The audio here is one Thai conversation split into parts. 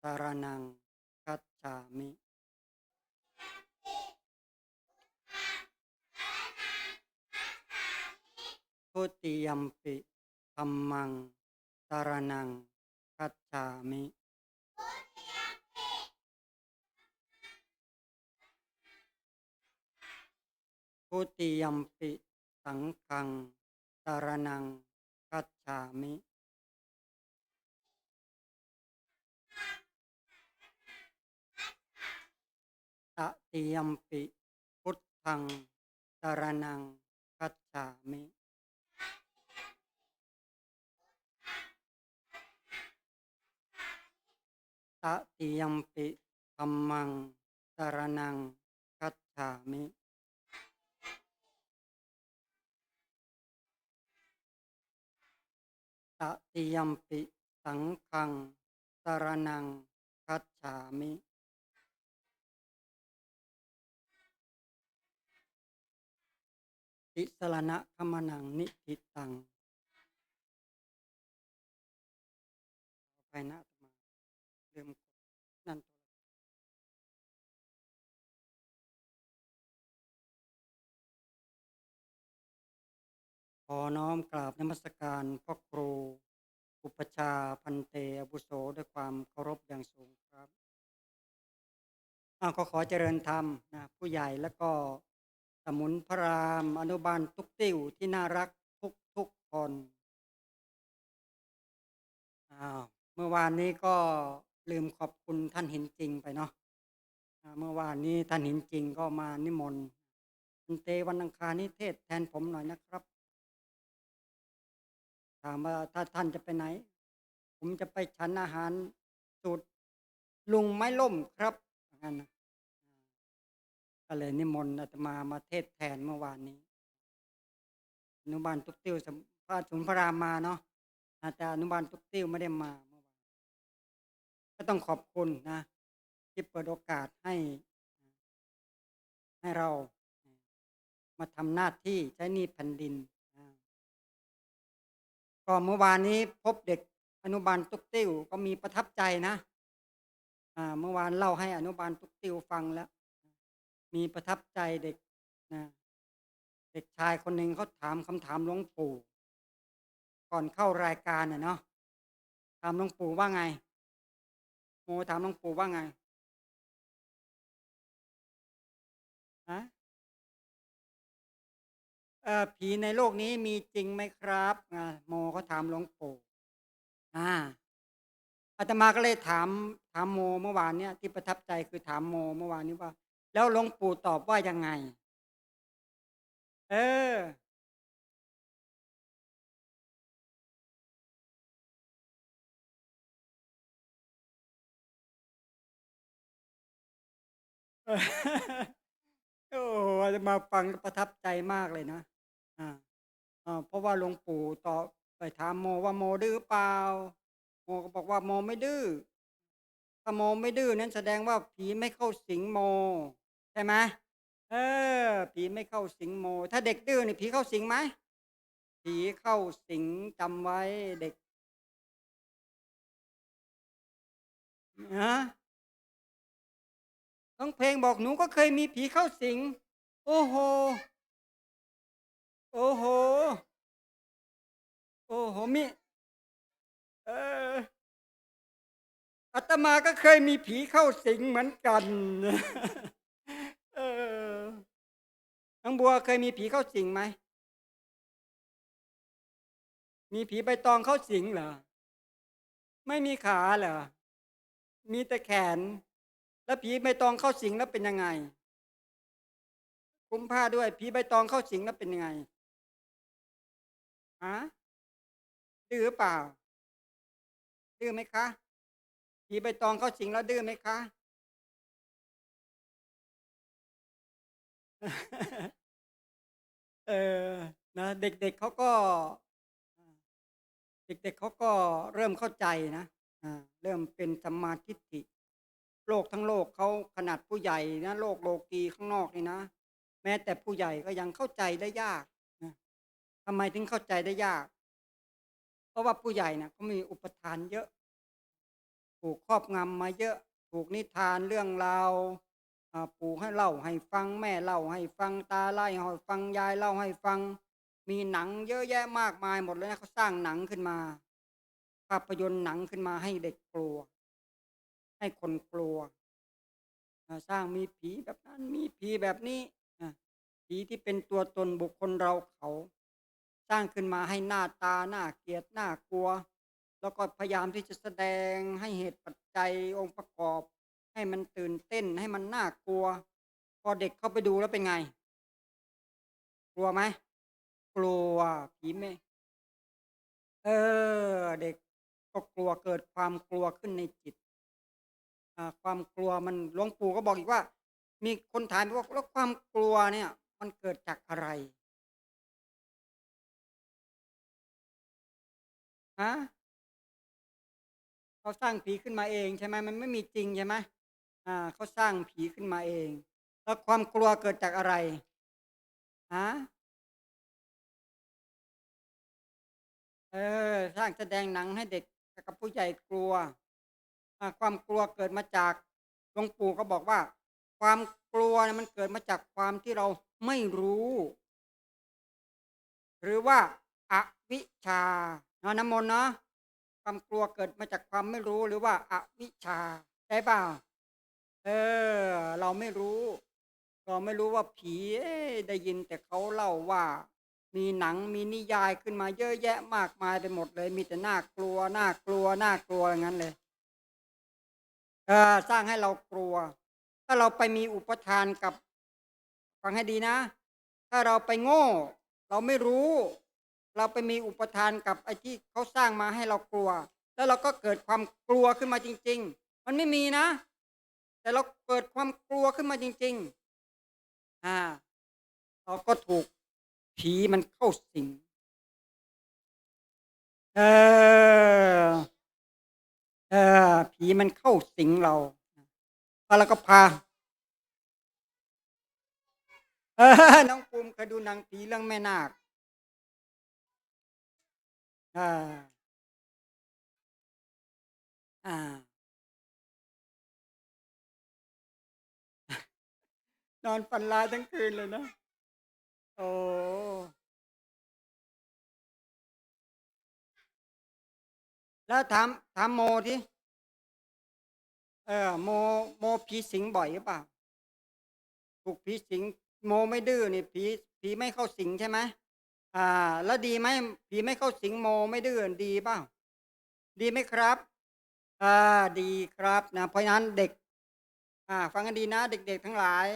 saranang kacami. Kuti yampi kamang saranang kacami. Kuti yampi tangkang saranang kacami. ตติยมปิ พุทธังสารนังคัจฉามิตติยมปิธัมมังสารนังคัจฉามิตติยมปิสังฆังสารนังคัจฉามิ ติสรณะขมนังนิพิตังไปนะอาตมาลืมกดนั่นตัวขอน้อมกราบนมัสการพ่อครู อุปชาพันเตอบุโสด้วยความเคารพอย่างสูงครับอ้าวก็ขอเจริญธรรมนะผู้ใหญ่แล้วก็ สมุนพระรามอนุบาลทุกติ้วที่น่ารักทุกทุกคนอ้าวเมื่อวานนี้ก็ลืมขอบคุณท่านเห็นจริงไปเนาะเมื่อวานนี้ท่านเห็นจริงก็มานิมนต์ันเตวันอังคารนี้เทศแทนผมหน่อยนะครับ ถามว่าถ้าท่านจะไปไหน ผมจะไปฉันอาหารสูตรลุงไม้ล่มครับงั้นนะ ก็เลยนิมนต์อาตมามาเทศแทนเมื่อวานนี้อนุบาลตุกติ้วสัมภาษณ์สุนพระรามมาเนาะอาจารย์อนุบาลตุกติ้วไม่ได้มาเมื่อวานก็ต้องขอบคุณนะที่เปิดโอกาสให้ให้เรามาทำหน้าที่ใช้หนี้แผ่นดินอ่าก็เมื่อวานนี้พบเด็กอนุบาลตุกติ้วก็มีประทับใจนะ อ่า เมื่อวานเล่าให้อนุบาลตุกติ้วฟังแล้ว มีประทับใจเด็กนะเด็กชายคนหนึ่งเขาถามคำถามหลวงปู่ ก่อนเข้ารายการน่ะเนาะถามหลวงปู่ว่าไงโมถามหลวงปู่ว่าไงฮะเอ่อผีในโลกนี้มีจริงไหมครับอ่าโมเขาถามหลวงปู่อ่าอาตมาก็เลยถามถามโมเมื่อวานเนี่ยที่ประทับใจคือถามโมเมื่อวานนี้ว่า แล้วหลวงปู่ตอบว่ายังไง เออ โอ้โหอาตมาฟังประทับใจมากเลยนะ อ่าอ่าเพราะว่าหลวงปู่ตอบไปถามโมว่าโมดื้อเปล่า โมก็บอกว่าโมไม่ดื้อ ถ้าโมไม่ดื้อนั้นแสดงว่าผีไม่เข้าสิงโม ช่ไหมเออ ผีไม่เข้าสิงโม ถ้าเด็กดื้อนี่ผีเข้าสิงไหมผีเข้าสิงจำไว้เด็กฮะต้องเพลงบอกหนูก็เคยมีผีเข้าสิง โอ้โห โอ้โห โอ้โหมิเอออาตมาก็เคยมีผีเข้าสิงเหมือนกัน เออน้องบัวเคยมีผีเข้าสิงไหม มีผีใบตองเข้าสิงเหรอ ไม่มีขาเหรอ มีแต่แขน แล้วผีใบตองเข้าสิงแล้วเป็นยังไงคลุมผ้าด้วย ผีใบตองเข้าสิงแล้วเป็นยังไงฮะดื้อเปล่า ดื้อไหมคะผีใบตองเข้าสิงแล้วดื้อไหมคะ เออ นะ เด็กๆเขาก็ เด็กๆเขาก็เริ่มเข้าใจนะอ่าเริ่มเป็นสัมมาทิฏฐิ โลกทั้งโลกเขาขนาดผู้ใหญ่นะโลกโลกีข้างนอกนี่นะแม้แต่ผู้ใหญ่ก็ยังเข้าใจได้ยากนะทำไมถึงเข้าใจได้ยาก เพราะว่าผู้ใหญ่นะเขามีอุปทานเยอะ ถูกครอบงำมาเยอะ ถูกนิทานเรื่องราว ปู่ให้เล่าให้ฟังแม่เล่าให้ฟังตาเล่ให้ฟังยายเล่าให้ฟัง มีหนังเยอะแยะมากมายหมดเลยนะเขาสร้างหนังขึ้นมา ภาพยนตร์หนังขึ้นมาให้เด็กกลัว ให้คนกลัวสร้างมีผีแบบนั้นมีผีแบบนี้ผีที่เป็นตัวตนบุคคลเราเขา สร้างขึ้นมาให้หน้าตาหน่าเกลียดหน่ากลัว แล้วก็พยายามที่จะแสดงให้เหตุปัจจัยองค์ประกอบ ให้มันตื่นเต้นให้มันน่ากลัว พอเด็กเข้าไปดูแล้วเป็นไง กลัวไหมกลัวผีไหมเออ เด็กก็กลัวเกิดความกลัวขึ้นในจิตความกลัวมันหลวงปู่ก็บอกอีกว่า มีคนถามว่าแล้วความกลัวเนี่ย มันเกิดจากอะไร?ฮะ?เขาสร้างผีขึ้นมาเองใช่ไหมมันไม่มีจริงใช่ไหม อ่าเขาสร้างผีขึ้นมาเอง แล้วความกลัวเกิดจากอะไร?ฮะ?เออ สร้างแสดงหนังให้เด็กกับผู้ใหญ่กลัวอ่าความกลัวเกิดมาจากหลวงปู่ก็บอกว่า ความกลัวเนี่ยมันเกิดมาจากความที่เราไม่รู้ หรือว่าอวิชชาเนาะน้ำมนต์เนาะความกลัวเกิดมาจากความไม่รู้หรือว่าอวิชชาใช่เปล่า? เออ เราไม่รู้ เราไม่รู้ว่าผีเอ๊ได้ยินแต่เขาเล่าว่า มีหนังมีนิยายขึ้นมาเยอะแยะมากมายไปหมดเลย มีแต่น่ากลัวน่ากลัวน่ากลัวอย่างงั้นเลย เออสร้างให้เรากลัว ถ้าเราไปมีอุปทานกับ ฟังให้ดีนะ ถ้าเราไปโง่ เราไม่รู้ เราไปมีอุปทานกับไอ้ที่เขาสร้างมาให้เรากลัว แล้วเราก็เกิดความกลัวขึ้นมาจริง ๆ มันไม่มีนะ แต่เราเกิดความกลัวขึ้นมาจริง ๆอาเราก็ถูกผีมันเข้าสิงเออเออผีมันเข้าสิงเราแล้วเราก็พาเออน้องภูมิเคยดูหนังผีเรื่องแม่นาคอาอ่า นอนฝันร้ายทั้งคืนเลยนะ โอ้แล้วถามถามโมสิเออโมโมผีสิงบ่อยหรือเปล่า?ถูกผีสิง โมไม่ดื้อนี่ผีผีไม่เข้าสิงใช่ไหม?อ่า แล้วดีไหมผีไม่เข้าสิงโมไม่ดื้อดีเปล่า?ดีไหมครับ?อ่าดีครับนะเพราะนั้นเด็ก อ่า ฟังให้ดีนะ เด็ก ๆ ทั้งหลาย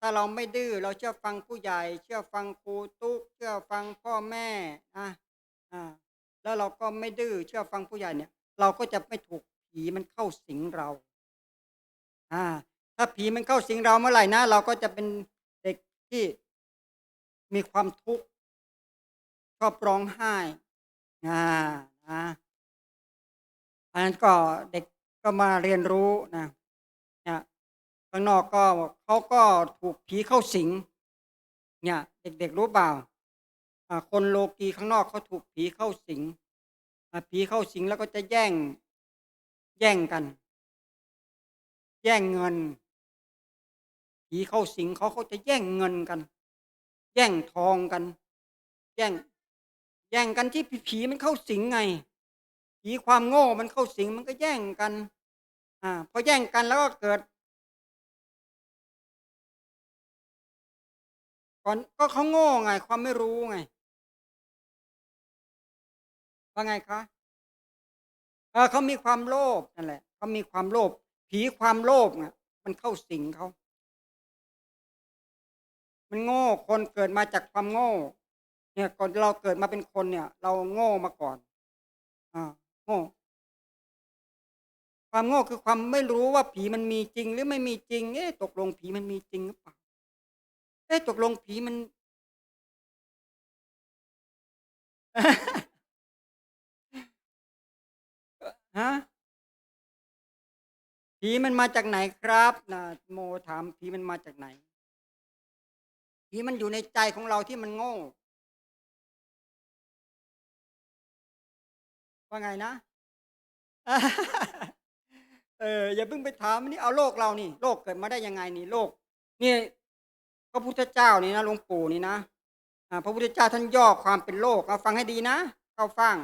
ถ้าเราไม่ดื้อเราเชื่อฟังผู้ใหญ่ เชื่อฟังครูตุ๊กเชื่อฟังพ่อแม่นะอาแล้วเราก็ไม่ดื้อเชื่อฟังผู้ใหญ่เนี่ย เราก็จะไม่ถูกผีมันเข้าสิงเราอาถ้าผีมันเข้าสิงเราเมื่อไหร่นะเราก็จะเป็นเด็กที่มีความทุกข์ชอบร้องไห้อานะอันนั้นก็เด็กก็มาเรียนรู้นะ ข้างนอกก็เขาก็ถูกผีเข้าสิง เนี่ย เด็กๆรู้เปล่า?คนโลกีข้างนอกเขาถูกผีเข้าสิงผีเข้าสิงแล้วก็จะแย่ง แย่งกัน แย่งเงิน ผีเข้าสิงเขาเขาจะแย่งเงินกัน แย่งทองกัน แย่ง แย่งกันที่ผผีมันเข้าสิงไง ผีความโง่มันเข้าสิงมันก็แย่งกัน อ่าพอแย่งกันแล้วก็เกิด ก่อนก็เขาโง่ไง ความไม่รู้ไง ว่าไงคะ?เออเขามีความโลภนั่นแหละเขามีความโลภผีความโลภน่ะมันเข้าสิงเขา มันโง่คนเกิดมาจากความโง่ เนี่ยก่อนเราเกิดมาเป็นคนเนี่ย เราโง่มาก่อนอ่าโง่ความโง่คือความไม่รู้ว่าผีมันมีจริง หรือไม่มีจริง เอ๊ะตกลงผีมันมีจริงหรือเปล่า? เอ๊ะตกลงผีมัน ฮะ?ผีมันมาจากไหนครับ?นะโมถามผีมันมาจากไหน?ผีมันอยู่ในใจของเราที่มันโง่ ว่าไงนะ?เอออย่าเพิ่งไปถามนี่เอาโลกเรานี่ โลกเกิดมาได้ยังไงนี่โลกนี่ พระพุทธเจ้านี่นะหลวงปู่นี่นะพระพุทธเจ้าท่านย่อความเป็นโลกเอาฟังให้ดีนะเข้าฟัง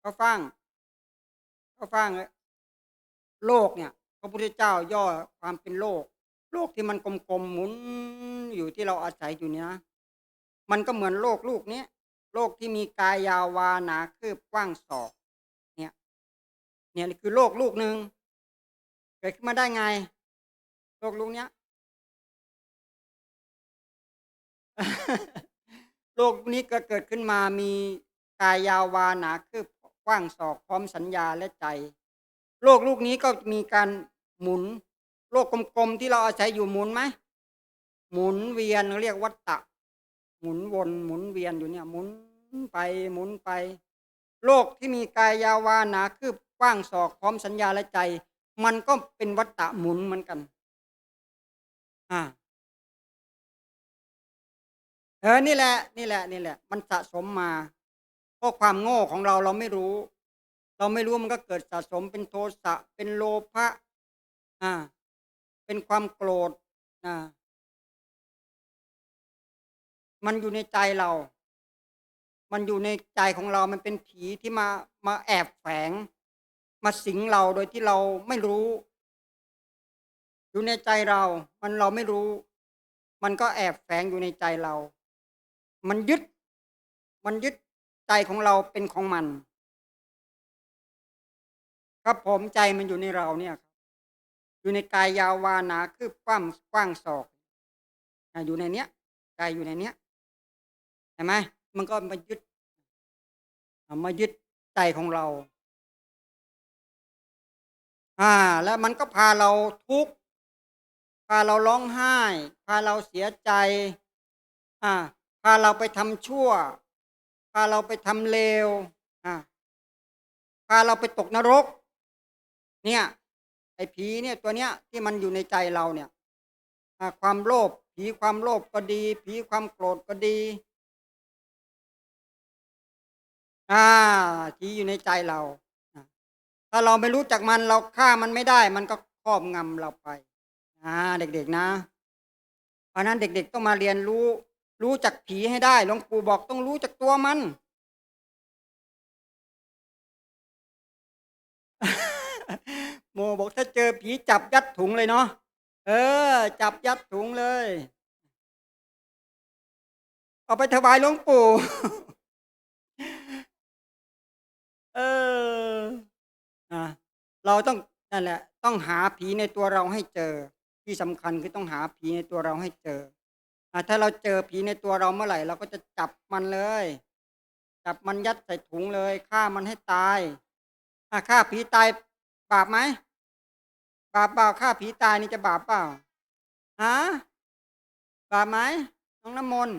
เข้าฟังเข้าฟังโลกเนี่ย พระพุทธเจ้าย่อความเป็นโลก โลกที่มันกลมๆหมุนอยู่ที่เราอาศัยอยู่เนี่ยนะมันก็เหมือนโลกลูกนี้โลกที่มีกายยาววาหนาคืบกว้างศอก เนี่ย เนี่ยนี่คือโลกลูกหนึ่งเกิดขึ้นมาได้ไง โลกลูกเนี้ย โลกนี้ก็เกิดขึ้นมามีกายยาววาหนาคืบกว้างศอกพร้อมสัญญาและใจ โลกลูกนี้ก็มีการหมุน โลกกลมๆที่เราอาศัยอยู่หมุนไหมหมุนเวียนเรียกวัฏฏะหมุนวนหมุนเวียนอยู่เนี่ย หมุนไปหมุนไป โลกที่มีกายยาวาหนาคืบกว้างศอกพร้อมสัญญาและใจ มันก็เป็นวัฏฏะหมุนเหมือนกัน อ่า เออนี่แหละ นี่แหละ นี่แหละ มันสะสมมาเพราะความโง่ของเราเราไม่รู้ เราไม่รู้มันก็เกิดสะสมเป็นโทสะเป็นโลภะอ่า เป็นความโกรธอ่ามันอยู่ในใจเรา มันอยู่ในใจของเรา มันเป็นผีที่มามาแอบแฝง มาสิงเราโดยที่เราไม่รู้ อยู่ในใจเรา มันเราไม่รู้ มันก็แอบแฝงอยู่ในใจเรา มันยึด มันยึดใจของเราเป็นของมัน ครับผมใจมันอยู่ในเราเนี่ยครับอยู่ในกายยาววานาคืบกว้างกว้างศอกอยู่ในเนี้ยใจอยู่ในเนี้ยเห็นไหมมันก็มายึดมายึดใจของเรา อ่า แล้วมันก็พาเราทุกข์พาเราร้องไห้ พาเราเสียใจ อ่า พาเราไปทำชั่ว พาเราไปทำเลวพาเราไปตกนรก เนี่ย ไอ้ผีเนี่ยตัวเนี้ยที่มันอยู่ในใจเราเนี่ยความโลภผีความโลภก็ดี ผีความโกรธก็ดี อ่าผีอยู่ในใจเราถ้าเราไม่รู้จักมันเราฆ่ามันไม่ได้ มันก็ครอบงำเราไป อ่า เด็กๆนะ เพราะนั้นเด็ก ๆ ต้องมาเรียนรู้ รู้จักผีให้ได้หลวงปู่บอกต้องรู้จักตัวมัน โมบอกถ้าเจอผีจับยัดถุงเลยเนาะเออ จับยัดถุงเลย เอาไปถวายหลวงปู่ เอออะเราต้องนั่นแหละ ต้องหาผีในตัวเราให้เจอ ที่สำคัญคือต้องหาผีในตัวเราให้เจอ อะถ้าเราเจอผีในตัวเราเมื่อไหร่ เราก็จะจับมันเลย จับมันยัดใส่ถุงเลยฆ่ามันให้ตายอะฆ่าผีตายบาปไหมบาปเปล่าฆ่าผีตายนี่จะบาปเปล่าฮะบาปไหมน้องน้ำมนต์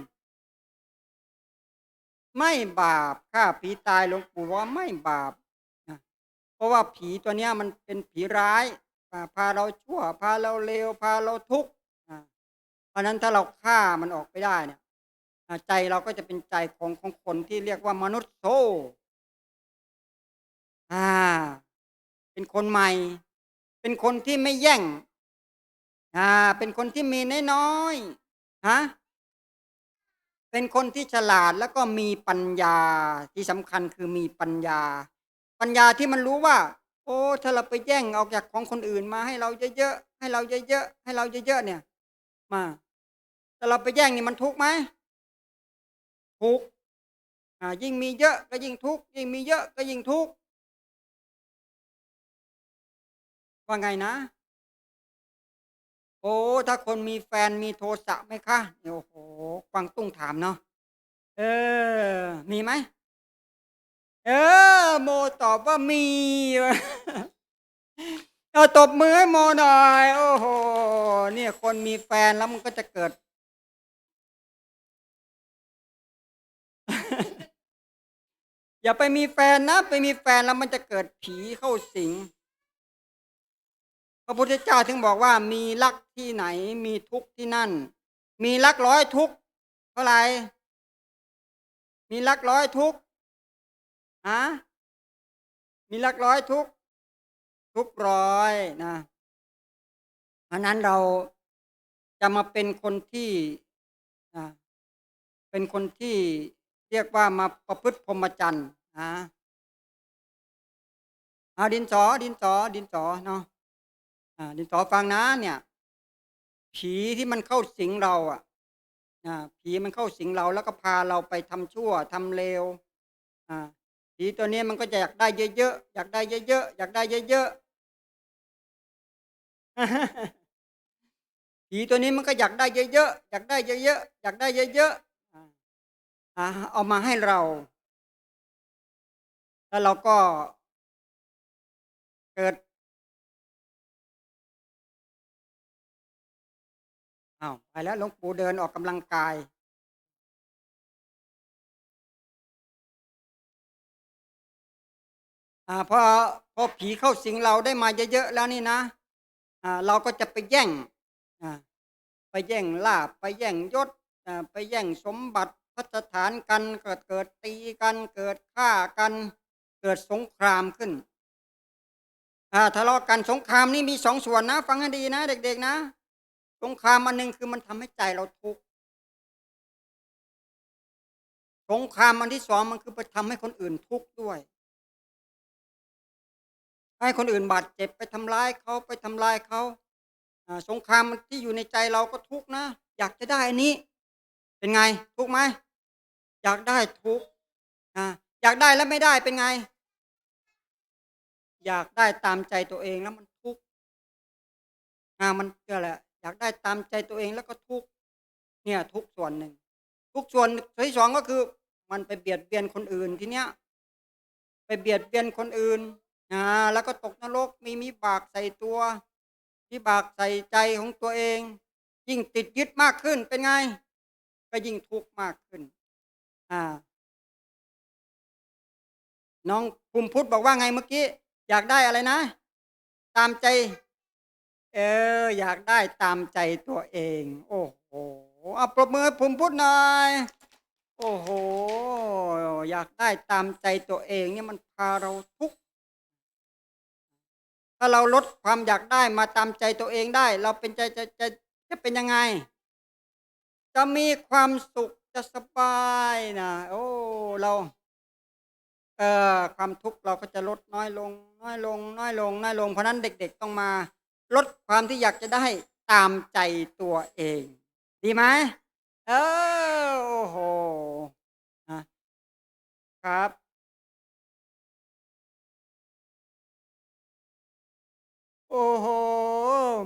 ไม่บาปฆ่าผีตายหลวงปู่ว่าไม่บาปนะเพราะว่าผีตัวเนี้ยมันเป็นผีร้ายพาเราชั่วพาเราเลวพาเราทุกข์ ราะนั้นถ้าเราฆ่ามันออกไปได้เนี่ยใจเราก็จะเป็นใจของของคนที่เรียกว่ามนุษย์โซอ่า เป็นคนใหม่ เป็นคนที่ไม่แย่ง อ่า เป็นคนที่มีน้อยๆฮะเป็นคนที่ฉลาดแล้วก็มีปัญญาที่สำคัญคือมีปัญญา ปัญญาที่มันรู้ว่า โอ้ถ้าเราไปแย่งเอาจากของคนอื่นมาให้เราเยอะๆให้เราเยอะๆให้เราเยอะๆเนี่ย มา ถ้าเราไปแย่งนี่มันทุกข์ไหมทุกข์ยิ่งมีเยอะก็ยิ่งทุกข์ยิ่งมีเยอะก็ยิ่งทุกข์ว่าไงนะ โอ้ถ้าคนมีแฟนมีโทสะไหมคะเนี่ยโอ้โหกวางตุ้งถามเนาะเออ มีไหมเออ โมตอบว่ามีเอาตบมือให้โมหน่อย โอ้โหเนี่ยคนมีแฟนแล้วมันก็จะเกิด อย่าไปมีแฟนนะ ไปมีแฟนแล้วมันจะเกิดผีเข้าสิง พระพุทธเจ้าถึงบอกว่ามีรักที่ไหนมีทุกข์ที่นั่น มีรักร้อยทุกข์เท่าไหร่มีรักร้อยทุกข์ฮะมีรักร้อยทุกข์ทุกร้อยนะเพราะนั้นเราจะมาเป็นคนที่เป็นคนที่ เรียกว่ามาประพฤติพรหมจรรย์นะเอาดินสอดินสอดินสอเนาะอ่าดินสอฟังนะเนี่ย ผีที่มันเข้าสิงเราอะอ่าผีมันเข้าสิงเราแล้วก็พาเราไปทำชั่วทำเลวอ่าผีตัวนี้มันก็จะอยากได้เยอะๆอยากได้เยอะๆอยากได้เยอะๆผีตัวนี้มันก็อยากได้เยอะๆอยากได้เยอะๆอยากได้เยอะๆ เอามาให้เรา แล้วเราก็เกิดอ้าวไปแล้วหลวงปู่เดินออกกำลังกาย อ่าพอพอผีเข้าสิงเราได้มาเยอะๆแล้วนี่นะ อ่า เราก็จะไปแย่ง อ่า ไปแย่งลาบไปแย่งยศ อ่า ไปแย่งสมบัติ พัฒฐานกันเกิดเกิดตีกันเกิดฆ่ากัน เกิดสงครามขึ้นทะเลาะกันสงครามนี่มีสองส่วนนะ ฟังให้ดีนะ เด็ก ๆ นะ สงครามอันหนึ่งคือมันทำให้ใจเราทุกข์สงครามอันที่สองมันคือไปทำให้คนอื่นทุกข์ด้วย ให้คนอื่นบาดเจ็บไปทำร้ายเขาไปทำลายเขาสงครามที่อยู่ในใจเราก็ทุกข์นะ อยากจะได้อันนี้ เป็นไง ทุกข์ไหม อยากได้ทุกข์อยากได้แล้วไม่ได้เป็นไง อยากได้ตามใจตัวเองแล้วมันทุกข์อ่ามันเกิดแหละอยากได้ตามใจตัวเองแล้วก็ทุกข์เนี่ย ทุกข์ส่วนหนึ่ง ทุกข์ส่วนที่สองก็คือ มันไปเบียดเบียนคนอื่นทีเนี้ย ไปเบียดเบียนคนอื่นอ่าแล้วก็ตกนรกมีมีบากใส่ตัวมีบากใส่ใจของตัวเอง ยิ่งติดยึดมากขึ้นเป็นไง ก็ยิ่งทุกข์มากขึ้น น้องภูมิพุทธบอกว่าไงเมื่อกี้ อยากได้อะไรนะ ตามใจ เออ อยากได้ตามใจตัวเอง โอ้โหเอาปรบมือภูมิพุทธหน่อยโอ้โห อยากได้ตามใจตัวเองเนี่ยมันพาเราทุกข์ถ้าเราลดความอยากได้มาตามใจตัวเองได้ เราเป็นใจจะจะจะเป็นยังไง จะมีความสุข จะสบายนะโอ้เรา เอ่อความทุกข์เราก็จะลดน้อยลง น้อยลง น้อยลง น้อยลง เพราะนั้นเด็ก ๆต้องมา ลดความที่อยากจะได้ตามใจตัวเอง ดีไหมเออโอ้โหนะครับโอ้โห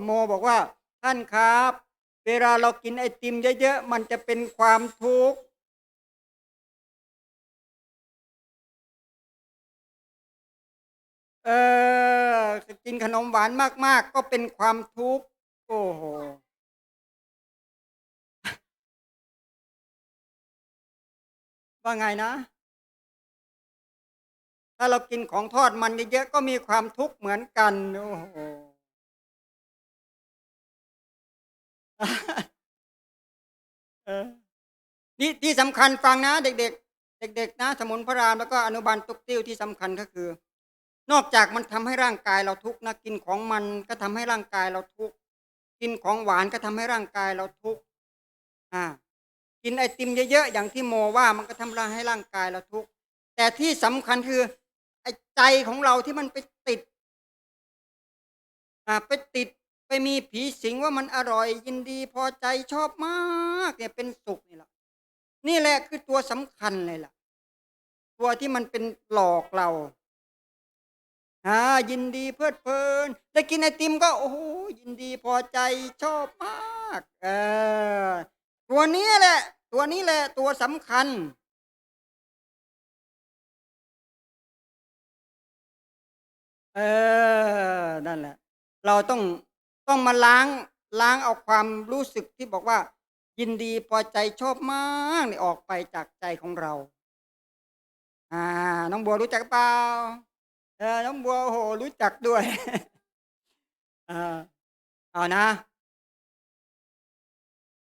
โมบอกว่าท่านครับ เวลาเรากินไอติมเยอะๆ มันจะเป็นความทุกข์เออกินขนมหวานมาก ๆ ก็เป็นความทุกข์โอ้โหว่าไงนะ ถ้าเรากินของทอดมันเยอะๆก็มีความทุกข์เหมือนกันโอ้โห เออนี่ที่สำคัญฟังนะ เด็ก ๆ เด็ก ๆ นะ สมุนพระรามแล้วก็อนุบาลตุกติ้วที่สำคัญก็คือ นอกจากมันทำให้ร่างกายเราทุกข์นะกินของมันก็ทำให้ร่างกายเราทุกข์กินของหวานก็ทำให้ร่างกายเราทุกข์อ่า กินไอติมเยอะๆอย่างที่โมว่ามันก็ทำให้ร่างกายเราทุกข์แต่ที่สำคัญคือไอ้ใจของเราที่มันไปติด อ่าไปติด ไปมีผีสิงว่ามันอร่อยยินดีพอใจชอบมากเนี่ยเป็นสุขนี่แหละนี่แหละคือตัวสำคัญเลยล่ะ ตัวที่มันเป็นหลอกเราอ่ายินดีเพลิดเพลินได้กินไอติมก็โอ้โหยินดีพอใจชอบมากเออตัวนี้แหละ ตัวนี้แหละ ตัวสำคัญเออนั่นแหละ เราต้อง ต้องมาล้างล้างเอาความรู้สึกที่บอกว่า ยินดีพอใจชอบมากนี่ออกไปจากใจของเรา อ่า น้องบัวรู้จักเปล่าเออน้องบัวโหรู้จักด้วยเออเอานะ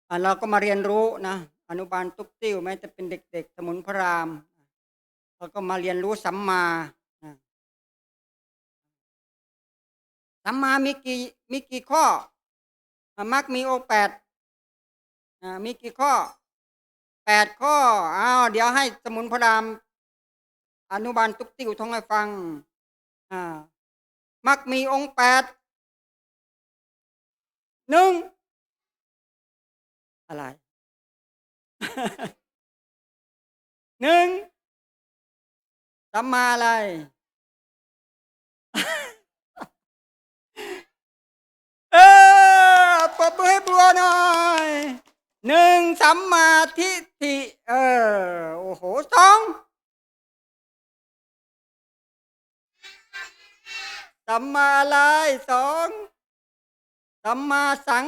อ่าเราก็มาเรียนรู้นะอนุบาลตุ๊กติ้วแม้จะเป็นเด็ก ๆ สมุนพระรามเราก็มาเรียนรู้สัมมา สัมมามีกี่มีกี่ข้อมักมีองค์แปดมีกี่ข้อแปดข้ออ้าวเดี๋ยวให้สมุนพระรามอนุบาลตุกติวท่องให้ฟังมักมีองค์แปดหนึ่งอะไรหนึ่งสัมมาอะไร ปรบมือให้บัวหน่อยหนึ่งสัมมาทิฏฐิเออโอ้โหสองสัมมาอะไรสองสัมมาสัง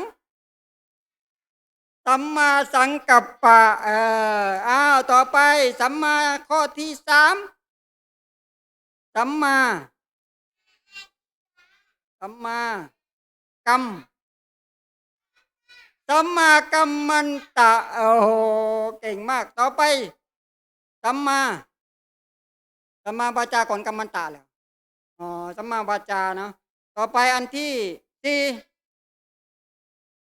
สัมมาสังกัปปะเอออ้าวต่อไปสัมมาข้อที่สามสัมมาสัมมากรรม สัมมากัมมันตะโอ้โหเก่งมาก ต่อไปสัมมาสัมมาวาจาก่อนกัมมันตะแล้วอ๋อสัมมาวาจาเนาะต่อไปอันที่สี่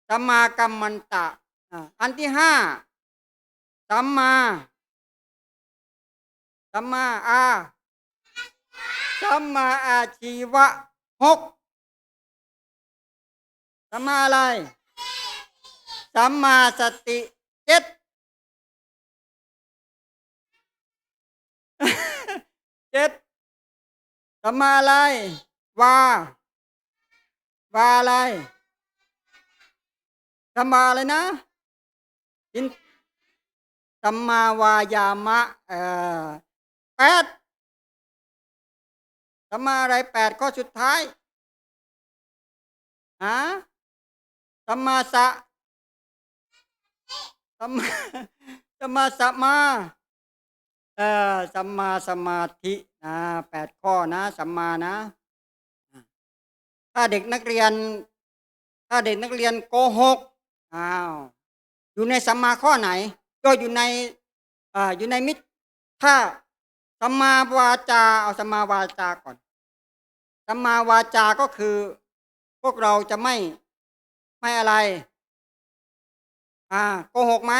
สัมมากัมมันตะอันที่ห้าสัมมาสัมมาอาสัมมาอาชีวะหกสัมมาอะไร สัมมาสติเจ็ดเจ็ดสัมมาอะไรวาวาอะไรสัมมาอะไรนะอินสัมมาวายามะเอ่อแปดสัมมาอะไรแปดข้อสุดท้ายฮะสัมมาสะ สัมมาสัมมาสัมมาเอ่อสัมมาสมาธินะแปดข้อนะสัมมานะ ถ้าเด็กนักเรียน ถ้าเด็กนักเรียนโกหกอ้าวอยู่ในสัมมาข้อไหน ก็อยู่ในอ่าอยู่ในมิตรถ้าสัมมาวาจาเอาสัมมาวาจาก่อนสัมมาวาจาก็คือ พวกเราจะไม่ไม่อะไร อ่าโกหกไหม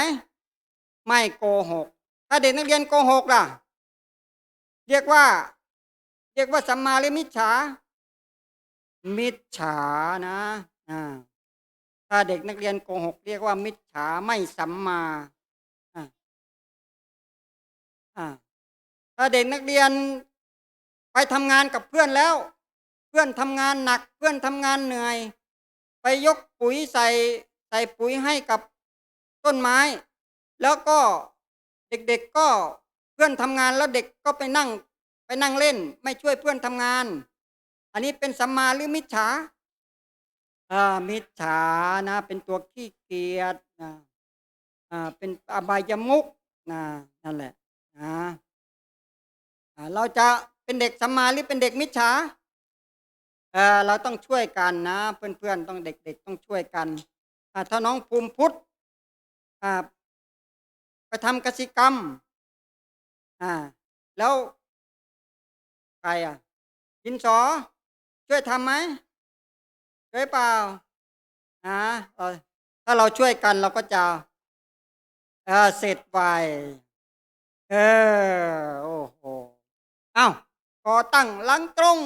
ไม่โกหก ถ้าเด็กนักเรียนโกหกล่ะ เรียกว่า เรียกว่าสัมมาหรือมิจฉา มิจฉานะอ่าถ้าเด็กนักเรียนโกหก เรียกว่า มิจฉาไม่สัมมาอ่าอ่าถ้าเด็กนักเรียนไปทำงานกับเพื่อนแล้ว เพื่อนทำงานหนัก เพื่อนทำงานเหนื่อย ไปยกปุ๋ยใส่ใส่ปุ๋ยให้กับ ต้นไม้ แล้วก็เด็กๆก็เพื่อนทำงานแล้วเด็กก็ไปนั่งไปนั่งเล่น ไม่ช่วยเพื่อนทำงาน อันนี้เป็นสัมมาหรือมิจฉาอ่ามิจฉานะ เป็นตัวขี้เกียจนะอ่าเป็นอบายมุกนะนั่นแหละนะอ่าเราจะเป็นเด็กสัมมาหรือเป็นเด็กมิจฉาเออเราต้องช่วยกันนะ เพื่อนๆต้องเด็กๆต้องช่วยกันถ้าน้องภูมิพุทธ ไปทำกสิกรรม อ่า แล้ว ใครอะดินสอ ช่วยทำไหมช่วยเปล่านะถ้าเราช่วยกันเราก็จะเออเสร็จไวเออโอ้โหเอ้าขอตั้งลังตรง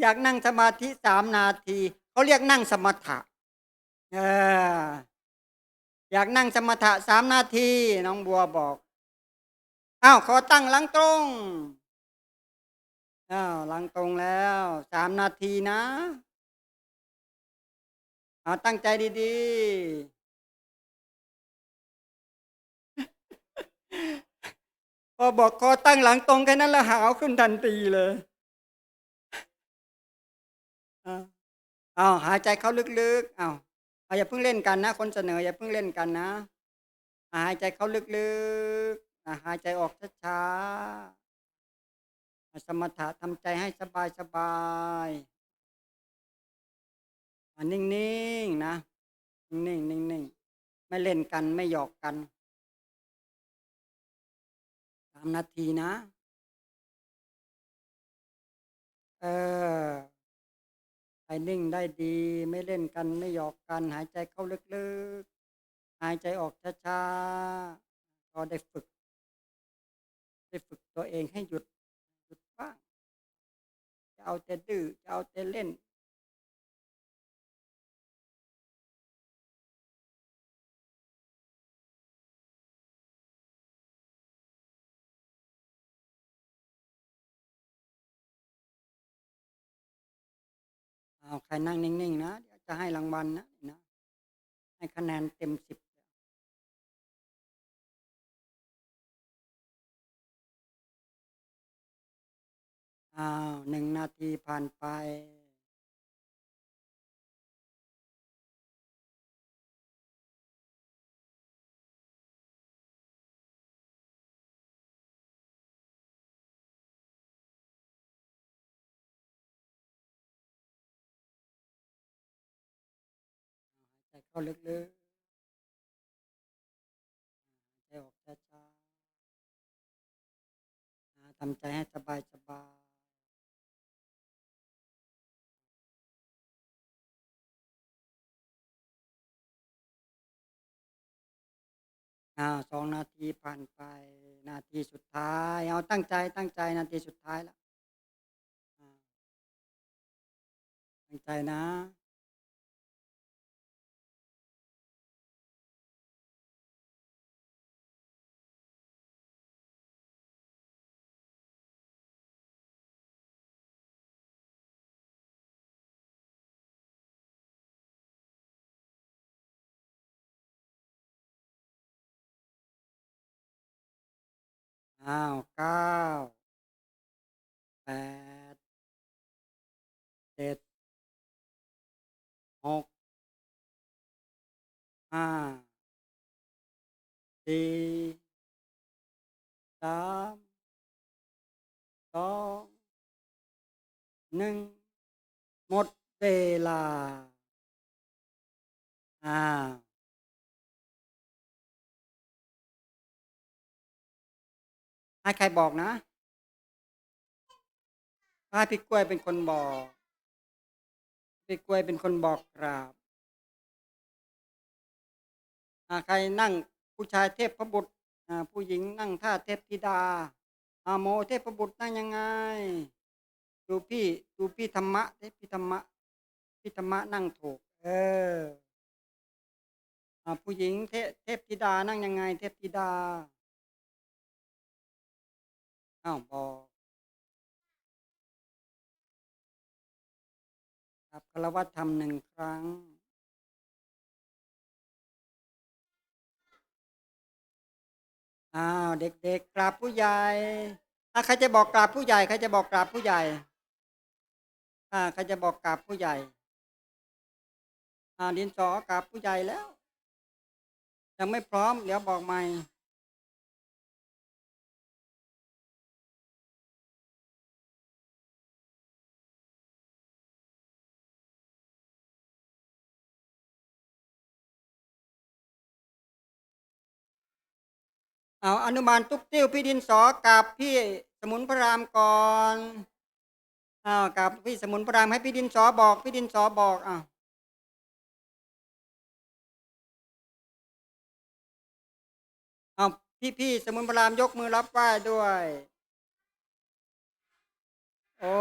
อยากนั่งสมาธิสามนาที เขาเรียกนั่งสมถะ อยากนั่งสมถะสามนาที น้องบัวบอกอ้าวขอตั้งหลังตรงอ้าวหลังตรงแล้วสามนาทีนะเอาตั้งใจดีๆ พอบอกขอตั้งหลังตรงแค่นั้นแล้วหาวขึ้นทันทีเลยอ้าวหายใจเข้าลึกๆอ้าว อย่าเพิ่งเล่นกันนะ คนเสนออย่าเพิ่งเล่นกันนะหายใจเข้าลึกๆหายใจออกช้าๆสมถะทำใจให้สบายสบายๆนิ่งๆนะนิ่งๆนิ่งๆไม่เล่นกันไม่หยอกกันสามนาทีนะ ให้นิ่งได้ดี ไม่เล่นกันไม่หยอกกัน หายใจเข้าลึกๆ หายใจออกช้าๆก็ได้ฝึก ได้ฝึกตัวเองให้หยุดหยุดบ้างจะเอาแต่ดื้อจะเอาแต่เล่น เอาใครนั่งนิ่งๆนะเดี๋ยวจะให้รางวัลนะนะ ให้คะแนนเต็มสิบอ้าวหนึ่งนาทีผ่านไป เข้าลึกๆ หายใจออกช้าๆอ่าทำใจให้สบายสบายอ่าสองนาทีผ่านไป นาทีสุดท้าย เอาตั้งใจตั้งใจนาทีสุดท้ายแล้วตั้งใจนะ อ้าว เก้า แปด เจ็ด หก ห้า สี่ สาม สอง หนึ่ง หมดเวลา อ้าว ให้ใครบอกนะให้พี่กล้วยเป็นคนบอก พี่กล้วยเป็นคนบอกกราบอาใครนั่งผู้ชายเทพพระบุตรอาผู้หญิงนั่งท่าเทพธิดาอาโมเทพพระบุตรนั่งยังไง ดูพี่ดูพี่ธรรมะเทพพี่ธรรมะพี่ธรรมะนั่งถูก เอออาผู้หญิงเทพเทพธิดานั่งยังไง เทพธิดา อ้าวบอกครับคารวะธรรมหนึ่งครั้งอ้าวเด็กๆกราบผู้ใหญ่อะใครจะบอกกราบผู้ใหญ่ใครจะบอกกราบผู้ใหญ่อ่าใครจะบอกกราบผู้ใหญ่อ่าดินสอกราบผู้ใหญ่แล้ว ยังไม่พร้อม เดี๋ยวบอกใหม่ เอาอนุบาลตุ๊กติ้วพี่ดินสอกับพี่สมุนพระรามก่อนอ้าวกับพี่สมุนพระรามให้พี่ดินสอบอก พี่ดินสอบอกอ้าวเอาพี่พี่สมุนพระรามยกมือรับไหว้ด้วย โอ้